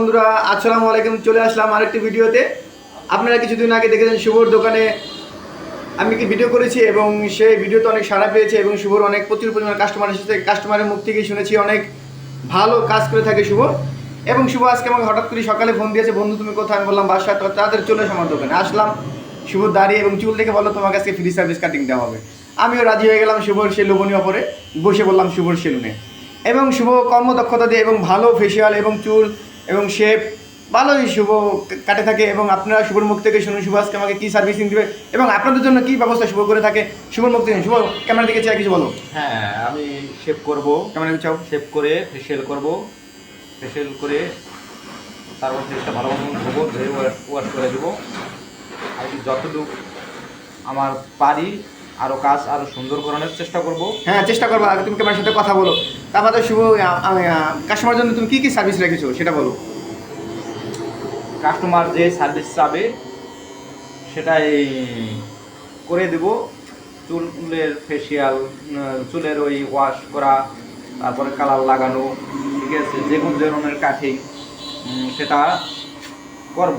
বন্ধুরা, আসসালামু আলাইকুম, চলে আসলাম আরেকটি ভিডিওতে। আপনারা কিছুদিন আগে দেখেছেন শুভর দোকানে আমি কি ভিডিও করেছি এবং সেই ভিডিওতে অনেক সাড়া পেয়েছে এবং শুভর অনেক প্রচুর পরিমাণ কাস্টমার এসেছে। কাস্টমারের মুখ থেকে শুনেছি অনেক ভালো কাজ করে থাকে শুভ। এবং শুভ আজকে আমাকে হঠাৎ করে সকালে ফোন দিয়েছে, বন্ধু, তুমি কোথায়? আমি বললাম বাসা তো তাদের চলে এসে আমার দোকানে আসলাম। শুভ দাঁড়িয়ে এবং চুল দেখে বলল, তোমাকে আজকে ফ্রি সার্ভিস কাটিং দেওয়া হবে। আমিও রাজি হয়ে গেলাম শুভর সে লোভনীয় পরে বসে বললাম শুভর সেলুনে। এবং শুভ কর্মদক্ষতা দিয়ে এবং ভালো ফেসিয়াল এবং চুল এবং শেপ ভালোই শুভ কাটে থাকে এবং আপনারা শুভর মুখ থেকে শুনুন শুভ আজকে আমাকে কী সার্ভিসিং দিবে এবং আপনাদের জন্য কী ব্যবস্থা শুভ করে থাকে? শুভর মুখ থেকে শুভ ক্যামেরা দিকে চাই কিছু বলো। হ্যাঁ আমি শেভ করব। ক্যামেরা চাও। শেভ করে ফেশিয়াল করব। ফেশিয়াল করে তারপর ফেসটা ভালো মতন ধোবো ধুয়ে ওয়াশ করে দেবো। আর যতটুকু আমার পারি আরও কাজ আরও সুন্দর করানোর চেষ্টা করব। হ্যাঁ চেষ্টা করব। আগে তুমি ক্যামেরার সাথে কথা বলো। তারপরে শুভ কাস্টমার জন্য তুমি কি কি সার্ভিস রেখেছো সেটা বলো। কাস্টমার যে সার্ভিস চাবে সেটাই করে দেব। চুলের ফেসিয়াল চুলের ওই ওয়াশ করা তারপরে কালার লাগানো ঠিক আছে? যে কোনো ধরনের কাঠিং সেটা করব।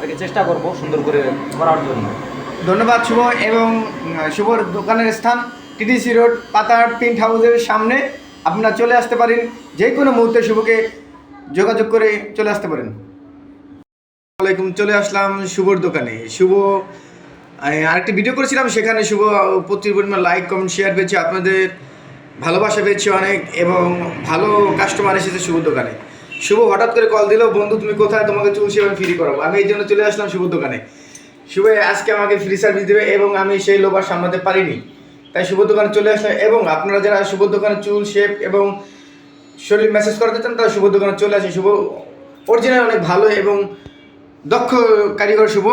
আর কি চেষ্টা করব সুন্দর করে করার জন্য। ধন্যবাদ, শুভ এবং শুভর দোকানের স্থান টিডিসি রোড পাতার প্রিন্ট হাউসের সামনে। আপনারা চলে আসতে পারেন, যে কোনো মুহূর্তে শুভকে যোগাযোগ করে চলে আসতে পারেন। ওয়ালাইকুম, চলে আসলাম শুভর দোকানে। শুভ আরেকটি ভিডিও করেছিলাম, সেখানে শুভ প্রচুর পরিমাণ লাইক কমেন্ট শেয়ার পেয়েছে, আপনাদের ভালোবাসা পেয়েছে অনেক এবং ভালো কাস্টমার এসেছে শুভ দোকানে। শুভ হঠাৎ করে কল দিল, বন্ধু, তুমি কোথায়? তোমাকে চুল সেভাবে ফ্রি করাবো। আমি এই জন্য চলে আসলাম শুভ দোকানে। শুভ, আজকে আমাকে ফ্রি সার্ভিস দেবে এবং আমি সেই লোভ আর সামলাতে পারিনি। তাই শুভ দোকানে চলে আসলাম এবং আপনারা যারা শুভ দোকানে চুল শেপ এবং শরীর মেসেজ করাতে চান, তারা শুভ দোকানে চলে আসে। শুভ অরিজিনাল অনেক ভালো এবং দক্ষ কারিগর শুভ।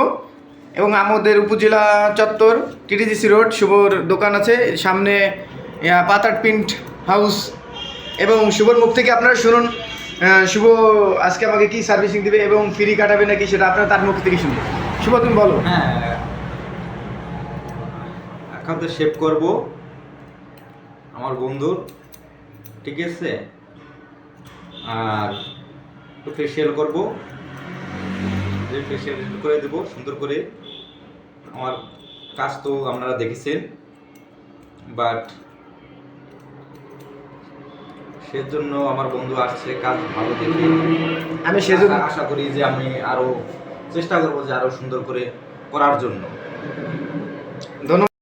এবং আমাদের উপজেলা চত্বর টিটিজিসি রোড, শুভর দোকান আছে। সামনে পাতার প্রিন্ট হাউস। এবং শুভর মুখ থেকে আপনারা শুনুন শুভ আজকে আমাকে কি সার্ভিসিং দেবে এবং ফ্রি কাটাবে নাকি সেটা আপনারা তার মুখ থেকে শুনুন। শুভ তুমি বলো। হ্যাঁ এখন তো শেভ করব। আমার বন্ধুর ঠিক আছে? আর একটু ফেসিয়াল করব। ফেসিয়াল করে দেবো সুন্দর করে। আমার কাজ তো আপনারা দেখেছেন বাট সেজন্য আমার বন্ধু আসছে কাজ ভালো দেখে। আমি সেজন্য আশা- আশা করি যে আমি আরও চেষ্টা করব যে আরও সুন্দর করে করার জন্য। ধন্যবাদ।